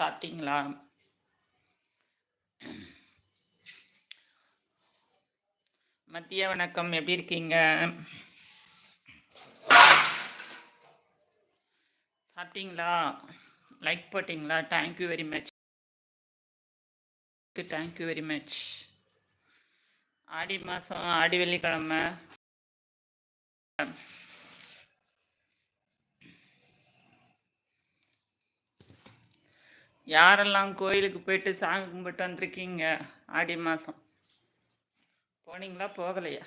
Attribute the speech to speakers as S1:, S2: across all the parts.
S1: சாப்பிட்டீங்களா? மதிய வணக்கம் எப்படி இருக்கீங்க? சாப்பிட்டீங்களா? லைக் போட்டிங்களா? Thank you very much thank you very much Aadi மாதம் ஆடி வெள்ளிக்கிழமை. யாரெல்லாம் கோயிலுக்கு போயிட்டு சாமி கும்பிட்டு வந்திருக்கீங்க? ஆடி மாதம் போனீங்களா? போகலையா?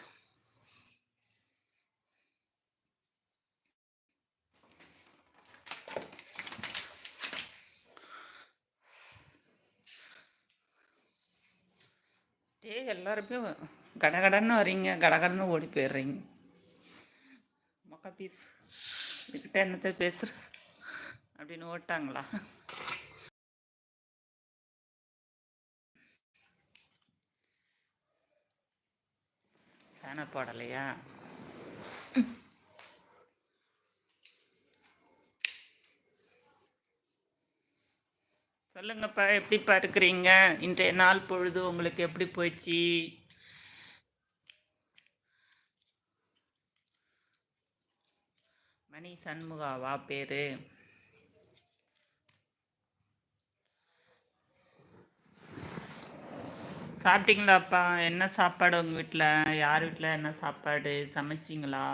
S1: ஏ எல்லாருமே கடகடன்னு வரீங்க. கடகடன்னு ஓடி போயிடுறீங்க. மொக்க பீஸ் இதுக்கிட்ட என்னத்த பேசுற? அப்படின்னு ஓட்டாங்களா? ஃபேனை போடலையா? சொல்லுங்கப்பா எப்படிப்பா இருக்கிறீங்க இன்றைய நாள் பொழுது உங்களுக்கு எப்படி போயிடுச்சு மணி சண்முகாவா பேரு? சாப்பிட்டீங்களாப்பா? என்ன சாப்பாடு உங்கள் வீட்டில் யார் வீட்டில் என்ன சாப்பாடு? சமைச்சிங்களா?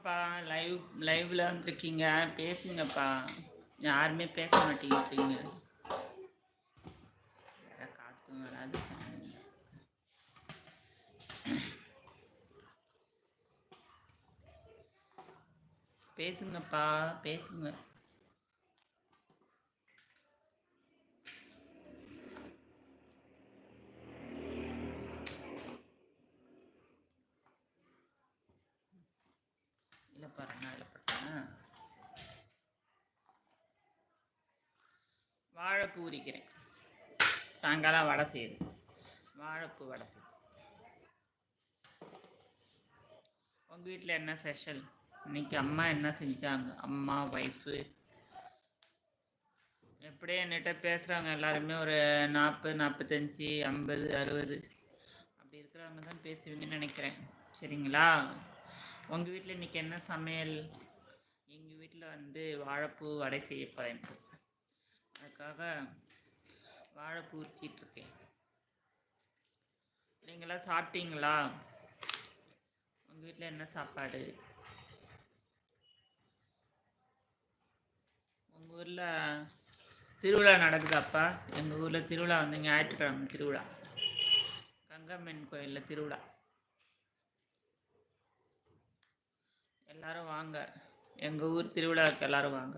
S1: வாங்கப்பா. லைவ் லைவில் வந்திருக்கீங்க. பேசுங்கப்பா. யாருமே பேச மாட்டேங்கிறீங்க காத்தும் வராது பேசுங்கப்பா பேசுங்க. வாழைப்பூ உரிக்கிறேன். சாயங்காலம் வடை செய்யுது வாழைப்பூ வடை செய்யுது உங்கள் வீட்டில் என்ன ஸ்பெஷல் இன்னைக்கு அம்மா என்ன செஞ்சாங்க? அம்மா ஒய்ஃபு எப்படியே என்கிட்ட பேசுகிறவங்க எல்லாருமே ஒரு நாற்பது நாற்பத்தஞ்சி ஐம்பது அறுபது. அப்படி இருக்கிறவங்க தான் பேசுவீங்கன்னு நினைக்கிறேன். சரிங்களா? உங்கள் வீட்டில் இன்றைக்கி என்ன சமையல்? எங்கள் வீட்டில் வந்து வாழைப்பூ வடை செய்ய போகிறேன் அதுக்காக வாழைப்பூ உரிச்சிட்ருக்கேன் நீங்களாம் சாப்பிட்டீங்களா? உங்கள் வீட்டில் என்ன சாப்பாடு? உங்கள் ஊரில் திருவிழா நடக்குதாப்பா? எங்கள் ஊரில் திருவிழா வந்து ஞாயிற்றுக்கிழமை திருவிழா. கங்கம்மன் கோயிலில் திருவிழா. எல்லாரும் வாங்க. எங்கள் ஊர் திருவிழாவுக்கு எல்லோரும் வாங்க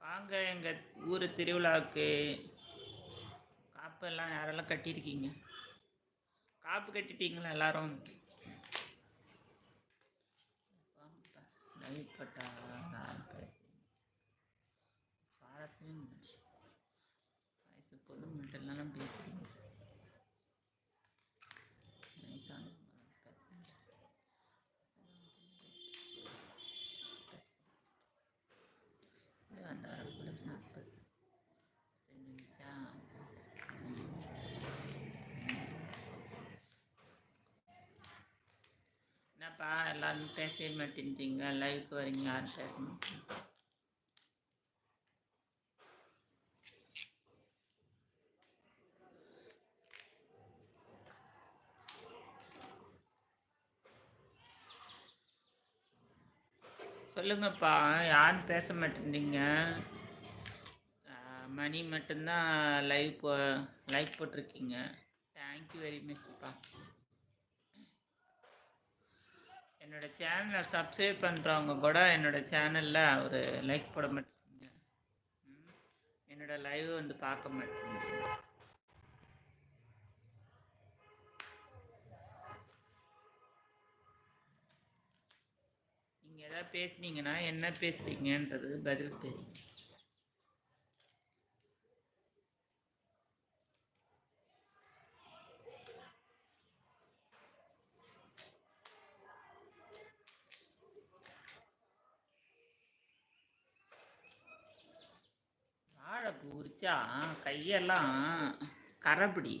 S1: வாங்க எங்கள் ஊர் காப்பெல்லாம் யாரெல்லாம் கட்டியிருக்கீங்க? காப்பு கட்டிட்டீங்களா எல்லாரும்? சுவாரஸ்யம் பட்டா மட்டும் பேசுறேன். பேச என்னப்பா எல்லாரும் பேசவே மாட்டேன்றீங்க லைவுக்கு வரீங்க யாரும் பேச சொல்லுங்கப்பா யாரும் பேச மாட்டேன்றீங்க. மணி மட்டும்தான் லைவ் போ லைவ் போட்டிருக்கீங்க. தேங்க்யூ வெரி மச்ப்பா என்னோட சேனலை சப்ஸ்கிரைப் பண்ணுறவங்க கூட என்னோட சேனலில் ஒரு லைக் போட மாட்டேங்க. என்னோடய என்னோட லைவ் வந்து பார்க்க மாட்டேங்க. நீங்கள் எதாவது பேசுனீங்கன்னா என்ன பேசுகிறீங்கன்றது பதில் பேசுங்க வாழை பூரிச்சா கையெல்லாம் கரைப்பிடி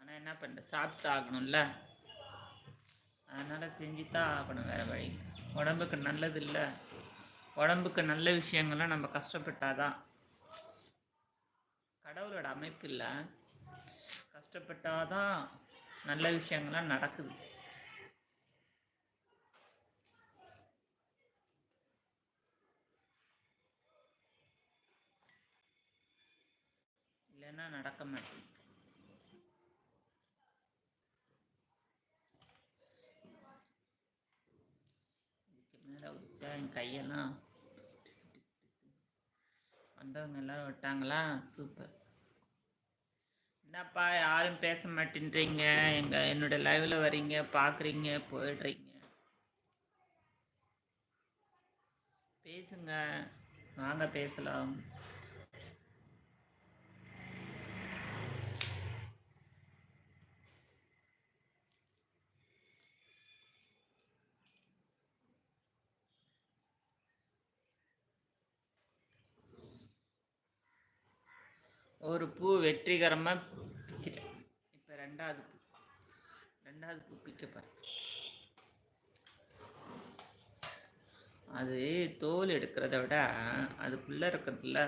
S1: ஆனால் என்ன பண்ணுற சாப்பிட்டு ஆகணும்ல அதனால் செஞ்சு தான் ஆகணும் வேறு வழி உடம்புக்கு நல்லது இல்லை. உடம்புக்கு நல்ல விஷயங்கள்லாம் நம்ம கஷ்டப்பட்டாதான். கடவுளோட அமைப்பு இல்லை. கஷ்டப்பட்டாதான் நல்ல விஷயங்கள்லாம் நடக்குது. இல்லைன்னா நடக்க மாட்டேங்குது. இதுக்கு மேலே என் கையெல்லாம் வந்தவங்க எல்லாரும் விட்டாங்களா? சூப்பர். என்னப்பா யாரும் பேச மாட்டேன்றீங்க? எங்க என்னோட லைவ்ல வரீங்க பார்க்குறீங்க போயிடுறீங்க. பேசுங்க. வாங்க பேசலாம். ஒரு பூ வெற்றிகரமாக பிச்சிட்டேன். இப்போ ரெண்டாவது பூ. ரெண்டாவது பூ பிக்க போகிறேன் அது தோல் எடுக்கிறத விட அதுக்குள்ளே இருக்கிறதுல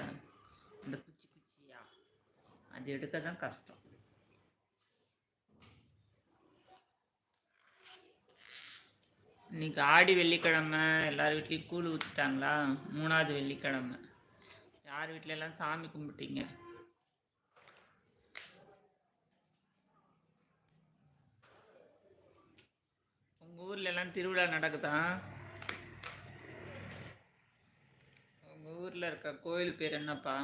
S1: இந்த குச்சி குச்சியா அது எடுக்க தான் கஷ்டம். இன்னைக்கு ஆடி வெள்ளிக்கிழமை எல்லார் வீட்லேயும் கூழ் ஊற்றிட்டாங்களா மூணாவது வெள்ளிக்கிழமை. யார் வீட்ல எல்லாம் சாமி கும்பிட்டீங்க? ஊர்லலாம் எல்லாம் திருவிழா நடக்குதா? உங்கள் ஊரில் இருக்க கோயில் பேர் என்னப்பா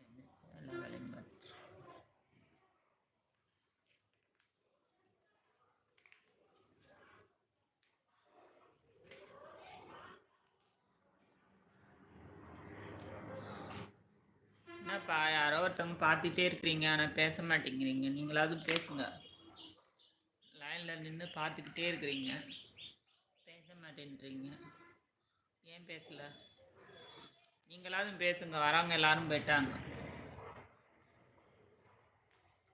S1: என்ன சேலை வேலையும் பார்த்துட்டு. என்னப்பா யாரோ ஒருத்தவங்க பார்த்துட்டே இருக்கிறீங்க ஆனால் பேச மாட்டேங்கிறீங்க. நீங்களாவது பேசுங்க. லைனில் நின்று பார்த்துக்கிட்டே இருக்கிறீங்க. பேச மாட்டேன்றீங்க. ஏன் பேசல? நீங்களாவது பேசுங்க. வரவங்க எல்லாரும் போயிட்டாங்க.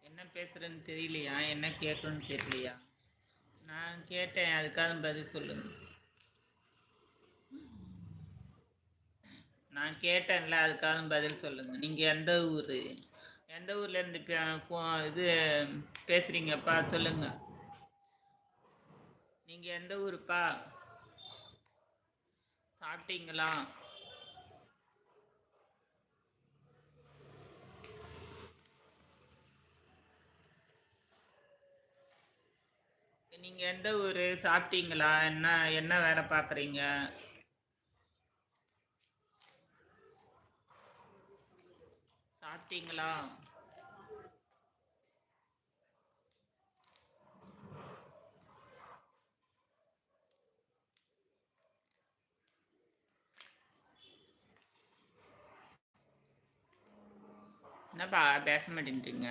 S1: என்ன பேசுகிறேன்னு தெரியலையா? என்ன கேட்கணும்னு தெரியலையா? நான் கேட்டேன். அதுக்காக பதில் சொல்லுங்க. நான் கேட்டேன்ல. அதுக்காக பதில் சொல்லுங்கள் நீங்கள் எந்த ஊர்? எந்த ஊர்லேருந்து ஃபோ இது பேசுகிறீங்கப்பா சொல்லுங்க. நீங்கள் எந்த ஊருப்பா? சாப்பிட்டீங்களா? நீங்கள் எந்த ஊர்? சாப்பிட்டீங்களா? என்ன என்ன வேலை பார்க்குறீங்க? சாப்பிட்டீங்களா? என்னப்பா பேச மாட்டேன்றீங்க?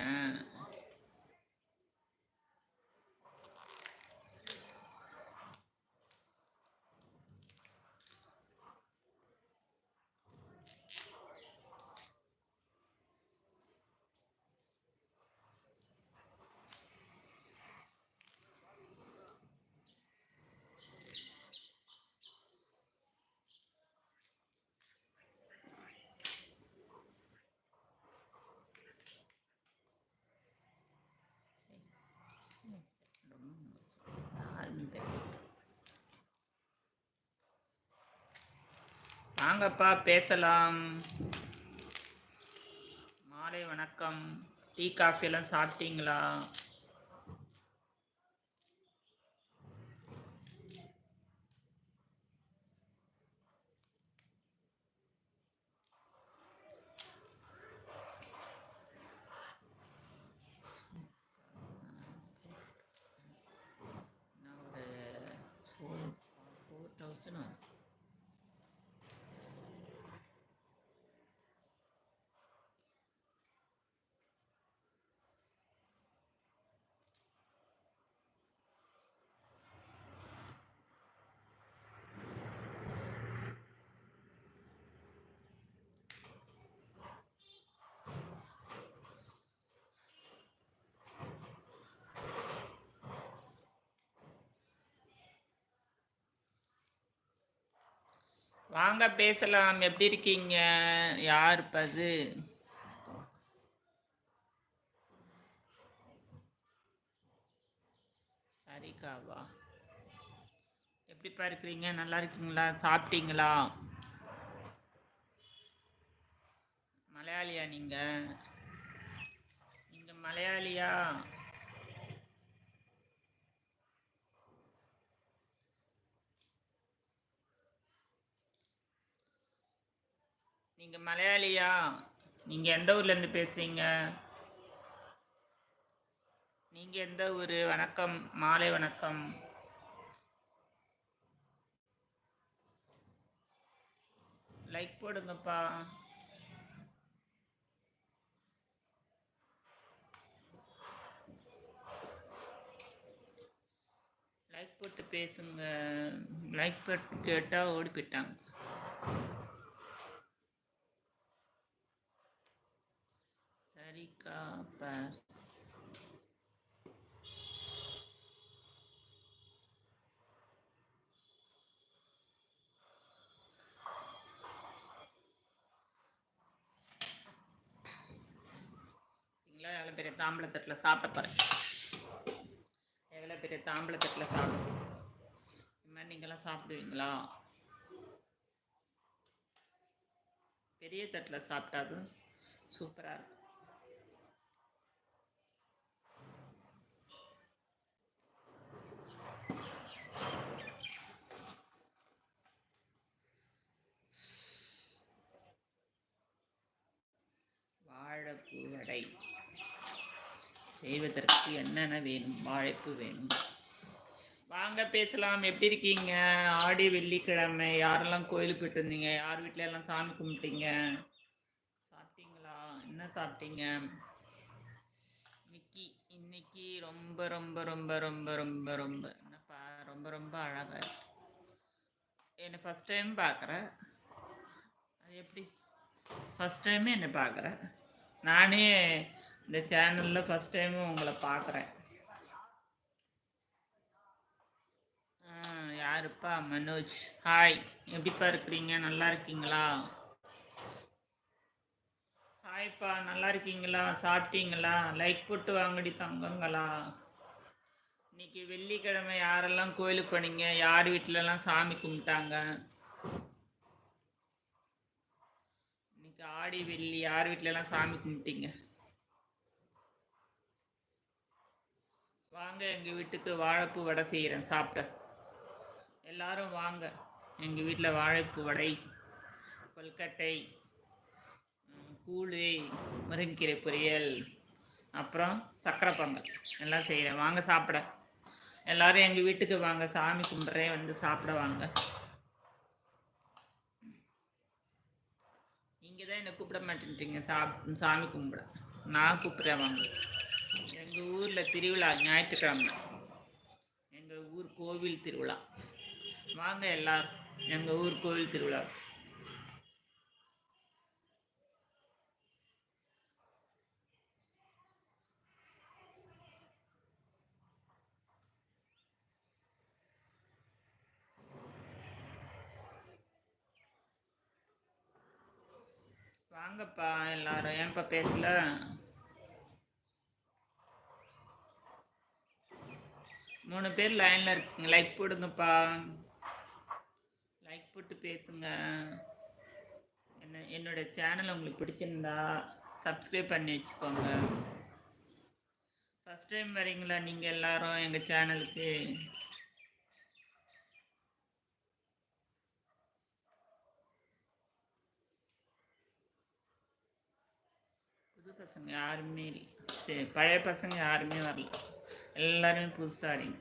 S1: வாங்கப்பா பேசலாம். மாலை வணக்கம். டீ காஃபியெல்லாம் சாப்பிட்டீங்களா நான் ஒரு ஃபோர் ஃபோர் தௌசண்ட் வாங்க பேசலாம். எப்படி இருக்கீங்க? யார் பது? சரிக்காவா எப்படிப்பா இருக்கிறீங்க? நல்லா இருக்கீங்களா? சாப்பிட்டீங்களா? மலையாளியா நீங்க? நீங்க மலையாளியா? நீங்க மலையாளியா? நீங்க எந்த ஊர்ல இருந்து பேசுறீங்க? நீங்க எந்த ஊரு? வணக்கம் மாலை வணக்கம். லைக் போடுங்கப்பா. லைக் போட்டு பேசுங்க. லைக் போட்டு கேட்டால் ஓடி போயிட்டாங்க. Capas. எவ்வளோ பெரிய தாம்பளத்தட்டில் சாப்பிட போகிறேன் எவ்வளோ பெரிய தாம்பளத்தட்டில் சாப்பிடுவோம் இந்த மாதிரி நீங்களாம் சாப்பிடுவீங்களா? பெரிய தட்டில் சாப்பிட்டாதான் சூப்பராக இருக்கும். வாழைப்பூ வடை செய்வதற்கு என்னென்ன வேணும்? வாழைப்பு வேணும். வாங்க பேசலாம். எப்படி இருக்கீங்க? ஆடி வெள்ளிக்கிழமை. யாரெல்லாம் கோயிலுக்கு போயிட்டு இருந்தீங்க யார் வீட்டில எல்லாம் சாமி கும்பிட்டீங்க? சாப்பிட்டீங்களா? என்ன சாப்பிட்டீங்க? இன்னைக்கு இன்னைக்கு ரொம்ப ரொம்ப ரொம்ப ரொம்ப ரொம்ப ரொம்ப என்னப்பா? ரொம்ப ரொம்ப அழகா இருக்கு. என்னை ஃபஸ்ட் டைம் பார்க்குறேன் அது எப்படி? ஃபஸ்ட் டைமே என்னை பார்க்குறேன் நானே இந்த சேனலில் ஃபஸ்ட் டைம் உங்களை பார்க்குறேன் யாருப்பா? மனோஜ். ஹாய் எப்படிப்பா இருக்கிறீங்க? நல்லா இருக்கீங்களா? ஹாய்ப்பா நல்லா இருக்கீங்களா? சாப்பிட்டீங்களா? லைக் போட்டு வாங்கடி தங்கங்களா. இன்னைக்கு வெள்ளிக்கிழமை யாரெல்லாம் கோயிலுக்கு போனீங்க? யார் வீட்டிலலாம் சாமி கும்பிட்டாங்க இன்னைக்கு ஆடி வெள்ளி யார் வீட்டிலலாம் சாமி கும்பிட்டீங்க? வாங்க எங்கள் வீட்டுக்கு வாழைப்பூ வடை செய்கிறேன் சாப்பிட. எல்லாரும் வாங்க. எங்கள் வீட்டில் வாழைப்பூ வடை கொல்கட்டை கூழு முருங்கீரை பொரியல் அப்புறம் சக்கரை பொங்கல். எல்லாம் செய்கிறேன் வாங்க சாப்பிட. எல்லாரும் எங்கள் வீட்டுக்கு வாங்க. சாமி கும்பிட்றேன் வந்து சாப்பிட வாங்க. நீங்கள் தான் என்னை கூப்பிட மாட்டேன்ட்டீங்க சா சாமி கும்பிட. நான் கூப்பிட்றேன் வாங்க. எங்கள் ஊரில் திருவிழா ஞாயிற்றுக்கிழமை. எங்கள் ஊர் கோவில் திருவிழா. வாங்க எல்லாரும். எங்கள் ஊர் கோவில் திருவிழா வாங்கப்பா எல்லாரும். ஏன்ப்பா பேசல? மூணு பேர் லைனில் இருக்குங்க. லைக் போடுங்கப்பா. லைக் போட்டு பேசுங்க. என்னோட சேனல் உங்களுக்கு பிடிச்சிருந்தா சப்ஸ்கிரைப் பண்ணி வச்சுக்கோங்க. ஃபஸ்ட் டைம் வரீங்களா நீங்கள் எல்லாரும் எங்கள் சேனலுக்கு புது பசங்க யாருமே இல்லை. சரி பழைய பசங்க யாருமே வரல. எல்லாருமே புதுசாக அறிங்க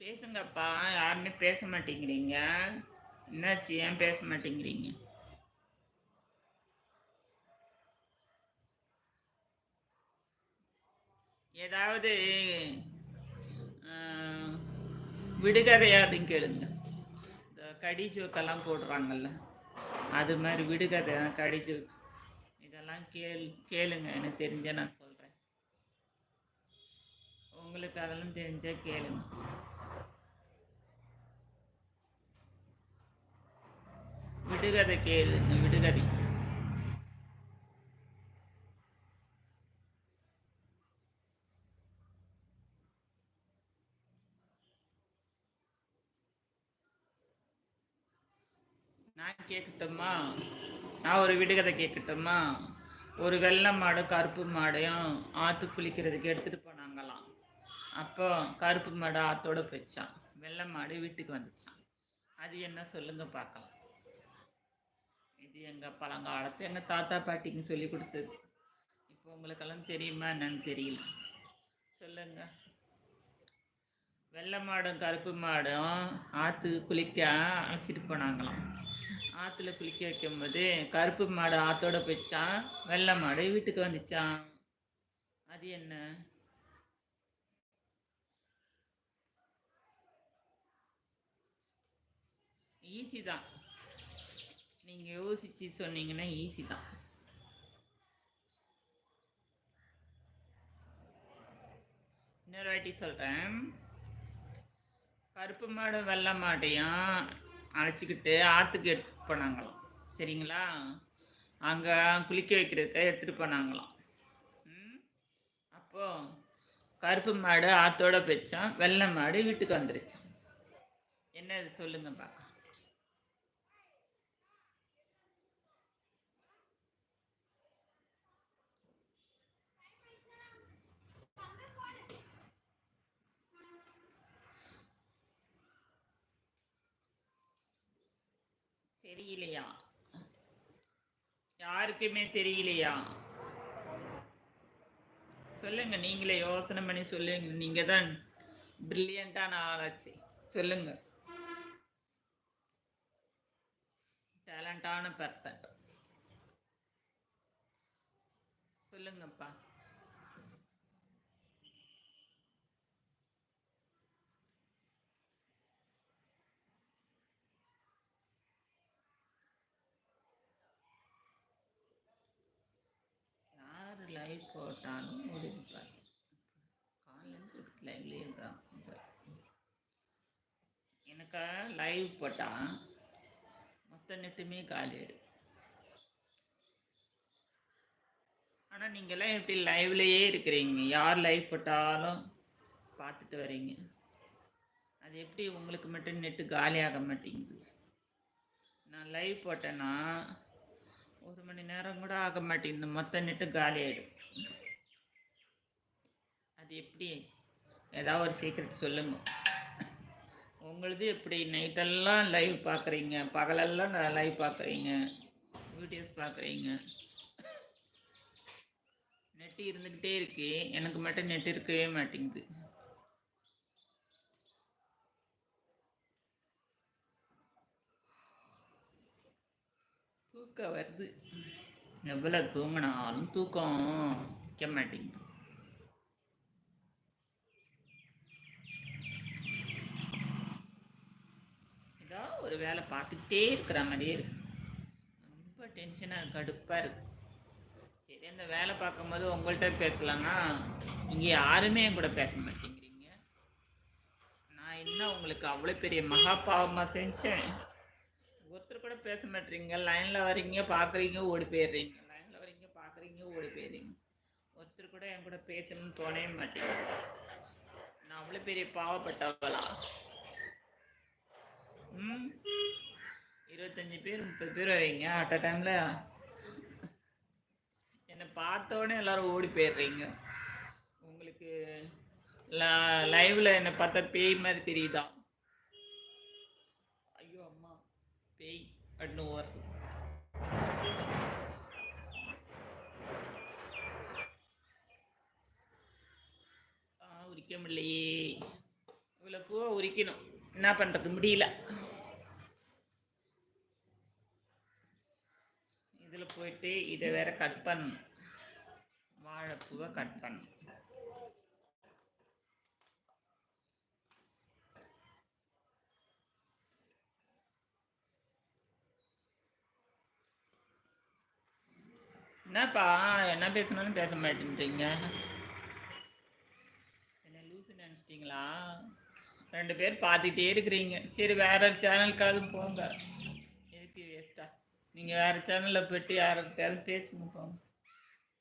S1: பேசுங்கப்பா. யாருமே பேச மாட்டேங்கிறீங்க. என்னாச்சு? ஏன் பேச மாட்டேங்கிறீங்க? ஏதாவது விடுகதையாதும் கேளுங்க. இந்த கடி ஜோக்கெல்லாம் போடுறாங்கல்ல அது மாதிரி விடுகதை கடி ஜோக் இதெல்லாம் கேள் கேளுங்க. எனக்கு தெரிஞ்ச நான் சொல்கிறேன் உங்களுக்கு அதெல்லாம் தெரிஞ்சால் கேளுங்க. விடுகதை கேளுங்க விடுகதை. நான் கேட்கட்டுமா நான் ஒரு விடுகதை கேட்கட்டுமா ஒரு வெள்ளை மாடு கருப்பு மாடையும் ஆற்று குளிக்கிறதுக்கு எடுத்துகிட்டு போனாங்களாம். அப்போ கருப்பு மாடு ஆற்றோட போயிடுச்சான் வெள்ளை மாடு வீட்டுக்கு வந்துச்சான் அது என்ன சொல்லுங்க பார்க்கலாம். இது எங்கள் பழங்காலத்து எங்கள் தாத்தா பாட்டிங்க சொல்லி கொடுத்தது. இப்போ உங்களுக்கெல்லாம் தெரியுமா என்னன்னு தெரியல. சொல்லுங்கள் வெள்ளை மாடும் கருப்பு மாடும் ஆற்று குளிக்க அழைச்சிட்டு போனாங்களாம். ஆற்றுல குளிக்க வைக்கும்போது கருப்பு மாடு ஆற்றோட போயிடுச்சான் வெள்ளை மாடு வீட்டுக்கு வந்துச்சான் அது என்ன? ஈஸி தான். நீங்கள் யோசித்து சொன்னீங்கன்னா ஈஸி தான். இன்னொரு வாட்டி சொல்கிறேன் கருப்பு மாடு வெள்ளை மாட்டையும் அழைச்சிக்கிட்டு ஆற்றுக்கு எடுத்துகிட்டு போனாங்களாம். சரிங்களா? அங்கே குளிக்க வைக்கிறதுக்கு எடுத்துகிட்டு போனாங்களாம். ம்? அப்போது கருப்பு மாடு ஆற்றோட போச்சான் வெள்ளை மாடு வீட்டுக்கு வந்துருச்சான் என்ன சொல்லுங்க பார்க்க தெரியலையா? யாருக்குமே தெரியலையா? சொல்லுங்க நீங்களே யோசனை பண்ணி சொல்லுங்க. நீங்க தான் பிரில்லியண்டான ஆளாச்சு. சொல்லுங்க. டேலண்டான பர்சன் சொல்லுங்கப்பா. லைவ் போட்டாலும் முடிவு பார்த்து காலேருந்து லைவ்லேயே இருக்கிறாங்க எனக்கு லைவ் போட்டால் மொத்த நெட்டுமே காலியாடு ஆனால் நீங்கள்லாம் எப்படி லைவ்லேயே இருக்கிறீங்க? யார் லைவ் போட்டாலும் பார்த்துட்டு வரீங்க. அது எப்படி உங்களுக்கு மட்டும் நெட்டு காலியாக மாட்டேங்குது நான் லைவ் போட்டேன்னா ஒரு மணி நேரம் கூட ஆக மாட்டேங்குது மொத்த நெட்டு காலி ஆகிடும் அது எப்படி? ஏதாவது ஒரு சீக்கிரட் சொல்லுங்க. உங்களுது எப்படி? நைட்டெல்லாம் லைவ் பார்க்குறீங்க. பகலெல்லாம் லைவ் பார்க்குறீங்க. வீடியோஸ் பார்க்குறீங்க. நெட்டு இருந்துக்கிட்டே இருக்கு. எனக்கு மட்டும் நெட் இருக்கவே மாட்டேங்குது. தூக்கம் வருது. எவ்வளோ தூங்கினாலும் தூக்கம் வைக்க மாட்டேங்குது. ஏதோ ஒரு வேலை பார்த்துக்கிட்டே இருக்கிற மாதிரியே இருக்கு. ரொம்ப டென்ஷனாக கடுப்பாக இருக்கு சரி அந்த வேலை பார்க்கும்போது உங்கள்கிட்ட பேசலான்னா இங்கே யாருமே என் கூட பேச மாட்டேங்கிறீங்க. நான் என்ன உங்களுக்கு அவ்வளோ பெரிய மகா பாவமாக செஞ்சேன். பேச மாட்டீங்க. லைனில் வரீங்க பார்க்குறீங்க ஓடி போயிடுறீங்க. லைனில் வரீங்க பார்க்குறீங்க ஓடி போயிடுறீங்க. ஒருத்தர் கூட என் கூட பேசணும்னு தோணவே மாட்டேங்க நான் அவ்வளோ பெரிய பாவப்பட்டவளா? ம்? இருபத்தஞ்சி பேர் முப்பது பேர் வரீங்க. அட் அ டைமில் என்னை பார்த்தோன்னே எல்லோரும் ஓடி போயிடுறீங்க. உங்களுக்கு லைவில் என்னை பார்த்தா பேய் மாதிரி தெரியுதா? ஐயோ அம்மா. பேய். அப்படின்னு வருது உரிக்க முடியலையே. இவ்வளோ பூவை உரிக்கணும். என்ன பண்ணுறது முடியல. இதில் போயிட்டு இதை வேற கட் பண்ணணும். வாழைப்பூவை கட் பண்ணணும். என்னப்பா என்ன பேசினாலும் பேச மாட்டேன்றீங்க? என்ன லூசு நினச்சிட்டிங்களா? ரெண்டு பேர் பார்த்துக்கிட்டே இருக்கிறீங்க. சரி வேற ஒரு சேனலுக்காவது போங்க. எதுக்கு வேஸ்ட்டா நீங்கள் வேறு சேனலில் போயிட்டு யார்கிட்டயாவது பேசுங்க போங்க.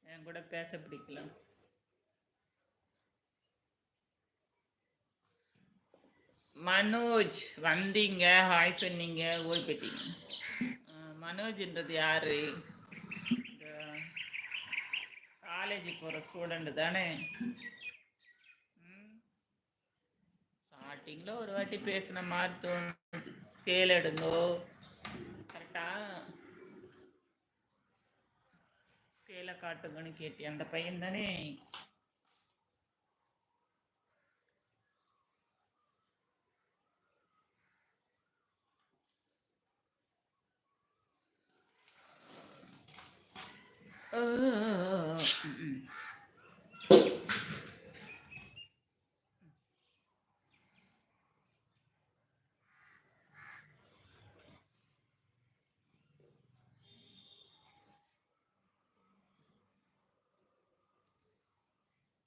S1: என் கூட பேச பிடிக்கலாம் மனோஜ் வந்தீங்க. ஹாய் சொன்னீங்க. ஓடி போயிட்டீங்க. மனோஜ்ன்றது யார்? காலேஜ் போகிற ஸ்டூடெண்ட்டு தானே. ஸ்டார்டிங்கில் ஒரு வாட்டி பேசின மாதிரி தோணுது. ஸ்கேல் எடுங்கோ. கரெக்டாக ஸ்கேலை காட்டுங்கன்னு கேட்டி அந்த பையன் தானே.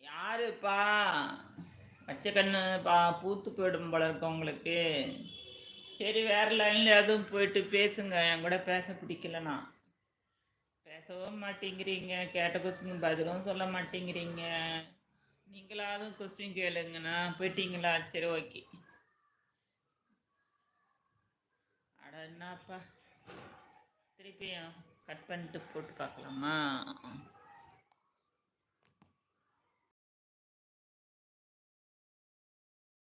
S1: யாருப்பா? பச்சை கண்ணு பா பூத்து போயிடும் போல இருக்கு உங்களுக்கு. சரி வேற லைனில் எதுவும் போயிட்டு பேசுங்க. என் கூட பேச பிடிக்கலண்ணா பேசவும் மாட்டேங்கிறீங்க கேட்ட கொஸ்டின் பதிலும் சொல்ல மாட்டேங்கிறீங்க. நீங்களாவது கொஸ்டின் கேளுங்கண்ணா போயிட்டீங்களா? சரி ஓகே அட என்னப்பா? திருப்பியும் கட் பண்ணிட்டு போட்டு பார்க்கலாமா?